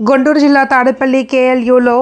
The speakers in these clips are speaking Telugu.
గుంటూరు జిల్లా తాడేపల్లి కేఎల్యూలో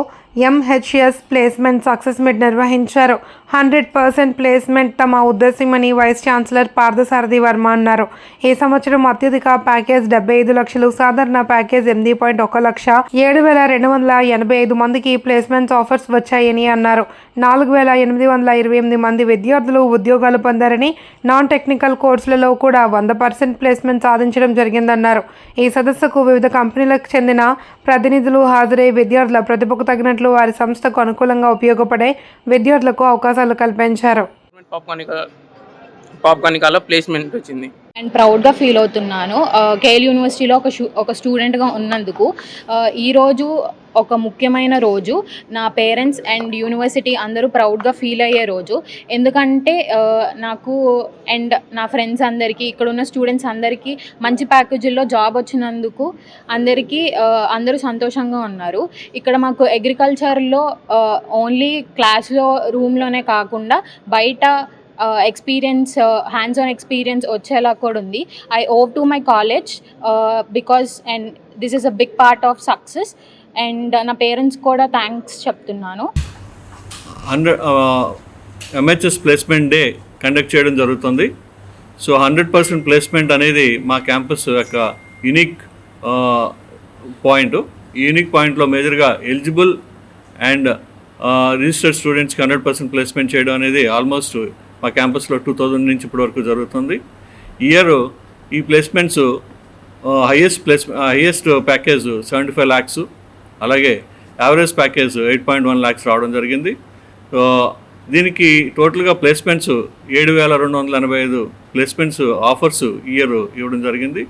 ఎంహెచ్ఎస్ ప్లేస్మెంట్ సక్సెస్ మీట్ నిర్వహించారు. హండ్రెడ్ పర్సెంట్ ప్లేస్మెంట్ తమ ఉద్దేశ్యమని వైస్ ఛాన్సలర్ పార్థసారథి వర్మ అన్నారు. ఈ సంవత్సరం అత్యధిక ప్యాకేజ్ డెబ్బై ఐదు లక్షలు సాధారణ ప్యాకేజ్ ఎనిమిది పాయింట్ ఒక లక్ష ఏడు వేల రెండు వందల ఎనభై ఐదు మందికి ప్లేస్మెంట్స్ ఆఫర్స్ వచ్చాయని అన్నారు. నాలుగు వేల ఎనిమిది వందల ఇరవై ఎనిమిది మంది విద్యార్థులు ఉద్యోగాలు పొందారని నాన్ టెక్నికల్ కోర్సులలో కూడా వంద పర్సెంట్ ప్లేస్మెంట్ సాధించడం జరిగిందన్నారు. ఈ సదస్సుకు వివిధ కంపెనీలకు చెందిన ప్రతినిధులు హాజరై విద్యార్థుల ప్రతిభకు తగినట్లు వారి సంస్థకు అనుకూలంగా ఉపయోగపడే విద్యార్థులకు అవకాశం అవకాశాలు కల్పించారు. పాప్కార్న్ ప్లేస్మెంట్ వచ్చింది. అండ్ ప్రౌడ్గా ఫీల్ అవుతున్నాను. కేఎల్ యూనివర్సిటీలో ఒక ఒక స్టూడెంట్గా ఉన్నందుకు ఆ, ఈరోజు ఒక ముఖ్యమైన రోజు. నా పేరెంట్స్ అండ్ యూనివర్సిటీ అందరూ ప్రౌడ్గా ఫీల్ అయ్యే రోజు. ఎందుకంటే నాకు అండ్ నా ఫ్రెండ్స్ అందరికీ ఇక్కడ ఉన్న స్టూడెంట్స్ అందరికీ మంచి ప్యాకేజీల్లో జాబ్ వచ్చినందుకు అందరికీ అందరూ సంతోషంగా ఉన్నారు. ఇక్కడ మాకు అగ్రికల్చర్లో ఓన్లీ క్లాస్లో రూమ్లోనే కాకుండా బయట ఎక్స్పీరియన్స్ హ్యాండ్స్ ఆన్ ఎక్స్పీరియన్స్ వచ్చేలా కూడా ఉంది. I owe to my college because and this is a big part of success. And నా పేరెంట్స్ కూడా థ్యాంక్స్ చెప్తున్నాను. Hundred MHS placement day conduct చేయడం జరుగుతుంది. సో హండ్రెడ్ పర్సెంట్ ప్లేస్మెంట్ అనేది మా క్యాంపస్ యొక్క యునిక్ పాయింట్ ఈ యూనిక్ పాయింట్లో మేజర్గా ఎలిజిబుల్ అండ్ రిజిస్టర్డ్ స్టూడెంట్స్కి హండ్రెడ్ పర్సెంట్ ప్లేస్మెంట్ చేయడం అనేది ఆల్మోస్ట్ మా క్యాంపస్లో టూ థౌజండ్ నుంచి ఇప్పటి వరకు జరుగుతుంది. ఇయర్ ఈ placements highest place highest package seventy five lakhs అలాగే average package eight point one lakhs రావడం జరిగింది. సో దీనికి టోటల్గా ప్లేస్మెంట్స్ ఏడు వేల రెండు వందల ఎనభై ఐదు ప్లేస్మెంట్స్ ఆఫర్స్ ఇయర్ ఇవ్వడం జరిగింది.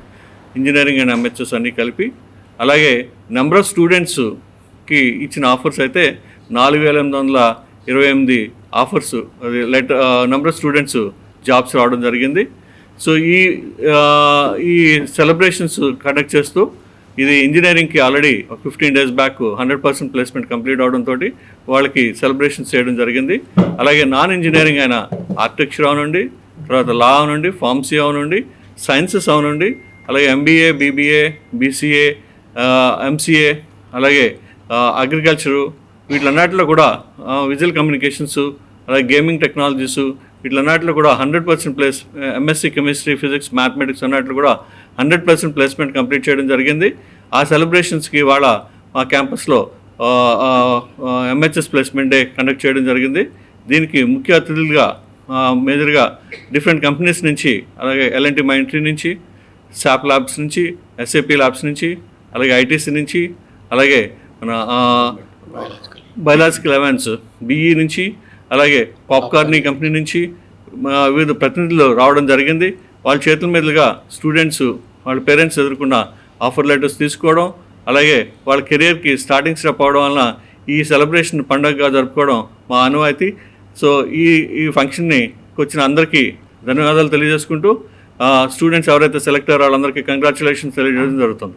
ఇంజనీరింగ్ అండ్ ఎంహెచ్ఎస్ అన్నీ కలిపి. అలాగే నెంబర్ ఆఫ్ స్టూడెంట్స్కి ఇచ్చిన ఆఫర్స్ అయితే నాలుగు వేల ఎనిమిది వందల ఇరవై ఎనిమిది ఆఫర్స్ అది letter number of students jobs రావడం జరిగింది. సో ఈ uh, ఈ సెలబ్రేషన్స్ కండక్ట్ చేస్తూ ఇది ఇంజనీరింగ్కి ఆల్రెడీ ఒక fifteen days back hundred percent placement complete అవడంతో వాళ్ళకి సెలబ్రేషన్స్ చేయడం జరిగింది. అలాగే నాన్ ఇంజనీరింగ్ అయిన ఆర్కిటెక్చర్ అవనండి తర్వాత లా అవనండి ఫార్మసీ అవనండి సైన్సెస్ అవనండి అలాగే ఎంబీఏ బీబీఏ బీసీఏ ఎంసీఏ అలాగే అగ్రికల్చరు వీటిలన్నిటిలో కూడా విజువల్ కమ్యూనికేషన్స్ అలాగే గేమింగ్ టెక్నాలజీస్ వీటిలన్నిటిలో కూడా hundred percent place MSc chemistry physics mathematics అన్నట్లు కూడా హండ్రెడ్ పర్సెంట్ ప్లేస్మెంట్ కంప్లీట్ చేయడం జరిగింది. ఆ సెలబ్రేషన్స్కి వాళ్ళ మా క్యాంపస్లో ఎంహెచ్ఎస్ ప్లేస్మెంట్ డే కండక్ట్ చేయడం జరిగింది. దీనికి ముఖ్య అతిథులుగా మేజర్గా డిఫరెంట్ కంపెనీస్ నుంచి అలాగే ఎల్ఎన్టీ మైంట్రీ నుంచి శాప్ ల్యాబ్స్ నుంచి ఎస్ఏపి ల్యాబ్స్ నుంచి అలాగే ఐటీసీ నుంచి అలాగే మన బయలాజికల్ ఎవెన్స్ బిఈ నుంచి అలాగే పాప్కార్నీ కంపెనీ నుంచి వివిధ ప్రతినిధులు రావడం జరిగింది. వాళ్ళ చేతుల మీదుగా స్టూడెంట్స్ వాళ్ళ పేరెంట్స్ ఎదుర్కొన్న ఆఫర్ లెటర్స్ తీసుకోవడం అలాగే వాళ్ళ కెరియర్కి స్టార్టింగ్ స్టెప్ అవ్వడం వలన ఈ సెలబ్రేషన్ పండుగగా జరుపుకోవడం మా అనువాయితీ సో ఈ ఈ ఫంక్షన్ని వచ్చిన అందరికీ ధన్యవాదాలు తెలియజేసుకుంటూ స్టూడెంట్స్ ఎవరైతే సెలెక్ట్ అయ్యారో వాళ్ళందరికీ కంగ్రాచులేషన్స్ తెలియజేయడం జరుగుతుంది.